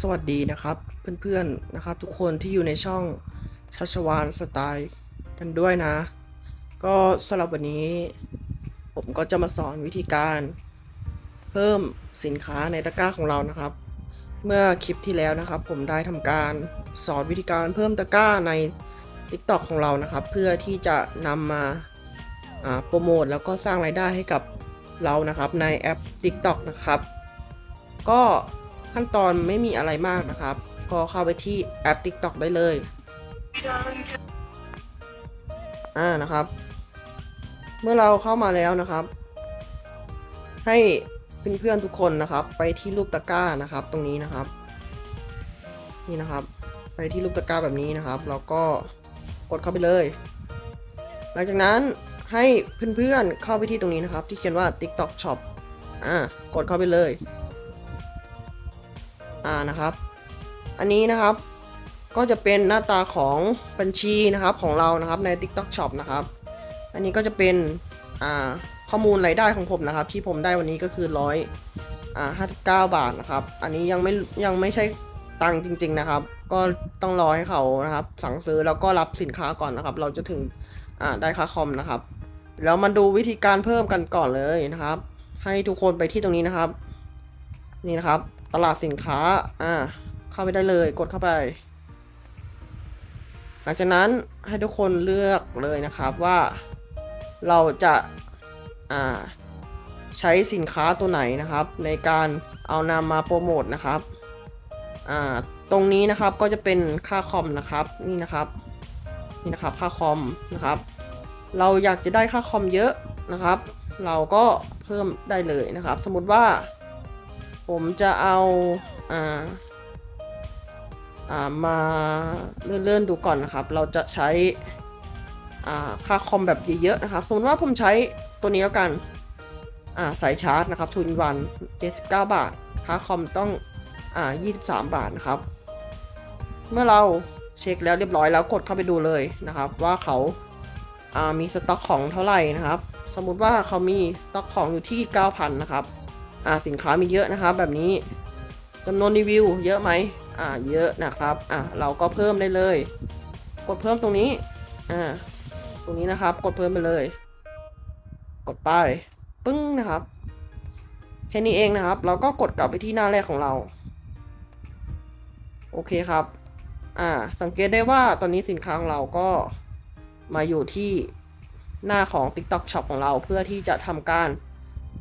สวัสดีนะครับ เพื่อนๆนะครับ ทุกคนที่อยู่ในช่องชัชวานสไตล์กันด้วยนะ ก็สำหรับวันนี้ ผมก็จะมาสอนวิธีการ เพิ่มสินค้าในตะกร้าของเรานะครับ เมื่อคลิปที่แล้วนะครับ ผมได้ทำการสอนวิธีการเพิ่มตะกร้าใน TikTok ของเรานะครับ เพื่อที่จะนำมาโปรโมทแล้วก็สร้างรายได้ให้กับเรานะครับในแอป TikTok นะครับ ก็ ขั้นตอนไม่มีอะไรมากนะครับ ก็เข้าไปที่แอป TikTok ได้เลย อ่านะครับ เมื่อเราเข้ามาแล้วนะครับ ให้เพื่อนๆทุกคนนะครับ ไปที่รูปตะกร้านะครับ ตรงนี้นะครับ นี่นะครับ ไปที่รูปตะกร้าแบบนี้นะครับ แล้วก็กดเข้าไปเลย หลังจากนั้นให้เพื่อนๆเข้าไปที่ตรงนี้นะครับ ที่เขียนว่า TikTok Shop อ่ากดเข้าไปเลย อ่านะครับ อันนี้นะครับก็จะเป็นหน้าตาของบัญชีนะครับของเรานะครับใน TikTok Shop นะครับ อันนี้ก็จะเป็นอ่าข้อมูลรายได้ของผมนะครับ ที่ผมได้วันนี้ก็คือร้อยอ่าห้าสิบเก้าบาทนะครับ อันนี้ยังไม่ยังไม่ใช่ตังค์จริง ๆนะครับ ก็ต้องรอให้เขานะครับ สั่งซื้อแล้วก็รับสินค้าก่อนนะครับ เราจะถึงอ่าได้ค่าคอมนะครับ แล้วมาดูวิธีการเพิ่มกันก่อนเลยนะครับ ให้ทุกคนไปที่ตรงนี้นะครับ นี่นะครับ ตลาดสินค้า อ่า เข้าไปได้เลย กดเข้าไป หลังจากนั้นให้ทุกคนเลือกเลยนะครับว่าเราจะ อ่า ใช้สินค้าตัวไหนนะครับ ในการเอานำมาโปรโมทนะครับ อ่า ตรงนี้นะครับก็จะเป็นค่าคอมนะครับ นี่นะครับ นี่นะครับค่าคอมนะครับ เราอยากจะได้ค่าคอมเยอะนะครับ เราก็เพิ่มได้เลยนะครับ สมมติว่า ผมจะเอาอ่าอ่ามาเลื่อนๆดูก่อนนะครับ เราจะใช้อ่าค่าคอมแบบเยอะๆนะครับ สมมติว่าผมใช้ตัวนี้แล้วกันอ่าสายชาร์จนะครับทุนวัน79 บาท ค่าคอมต้องอ่า23 บาทนะครับ เมื่อเราเช็คแล้วเรียบร้อยแล้วกดเข้าไปดูเลยนะครับ ว่าเขาอ่ามีสต็อกของเท่าไหร่นะครับ สมมุติว่าเขามีสต็อกของอยู่ที่ 9,000 นะครับ อ่าสินค้ามีเยอะนะครับแบบนี้จำนวนรีวิวเยอะไหมอ่าเยอะนะครับอ่าเราก็เพิ่มได้เลย กดเพิ่มตรงนี้อ่าตรงนี้นะครับกดเพิ่มไปเลย กดไปปึ้งนะครับแค่นี้เองนะครับ เราก็กดกลับไปที่หน้าแรกของเรา โอเคครับ อ่า สังเกตได้ว่าตอนนี้สินค้าของเราก็มาอยู่ที่หน้าของ TikTok Shop ของเราเพื่อที่จะทำการ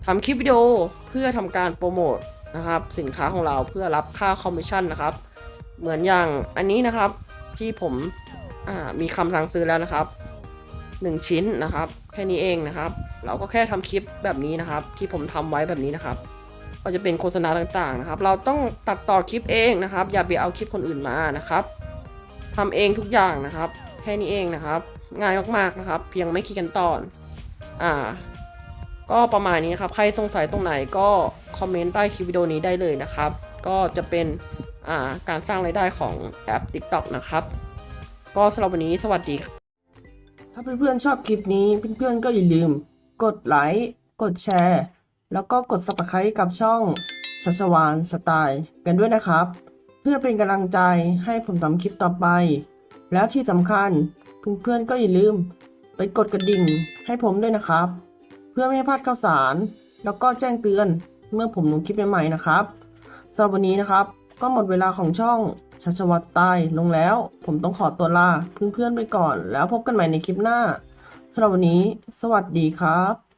ทำคลิปวิดีโอเพื่อทำการโปรโมทนะครับสินค้าของเราเพื่อรับค่าคอมมิชชั่นนะครับ เหมือนอย่างอันนี้นะครับที่ผมมีคำสั่งซื้อแล้วนะครับ 1 ชิ้นนะครับ แค่นี้เองนะครับ เราก็แค่ทำคลิปแบบนี้นะครับ ที่ผมทำไว้แบบนี้นะครับก็จะเป็นโฆษณาต่างๆนะครับ เราต้องตัดต่อคลิปเองนะครับ อย่าไปเอาคลิปคนอื่นมานะครับทำเองทุกอย่างนะครับ แค่นี้เองนะครับ ง่ายมากๆนะครับ เพียงไม่คิดกันตอน อ่า ก็ประมาณนี้ครับใครสงสัยตรงไหนก็คอมเมนต์ใต้คลิปวิดีโอนี้ได้เลยนะครับ ก็จะเป็นาการสร้างรายได้ของแอป TikTok นะครับ ก็สำหรับวันนี้สวัสดีครับถ้าเพื่อนๆชอบคลิปนี้เพื่อนๆก็อย่าลืม กดไลค์กดแชร์ แล้วก็กด subscribe กับช่องชัชวานสไตล์กันด้วยนะครับ เพื่อเป็นกำลังใจให้ผมทำคลิปต่อไป แล้วที่สำคัญเพื่อนๆก็อย่าลืม ไปกดกระดิ่งให้ผมด้วยนะครับ เพื่อไม่ให้พลาดข่าวสาร แล้วก็แจ้งเตือนเมื่อผมลงคลิปใหม่ๆนะครับสำหรับวันนี้นะครับ ก็หมดเวลาของช่องชัชวัตตล์ลงแล้ว ผมต้องขอตัวลาเพื่อนๆไปก่อน แล้วพบกันใหม่ในคลิปหน้าสำหรับวันนี้ สวัสดีครับ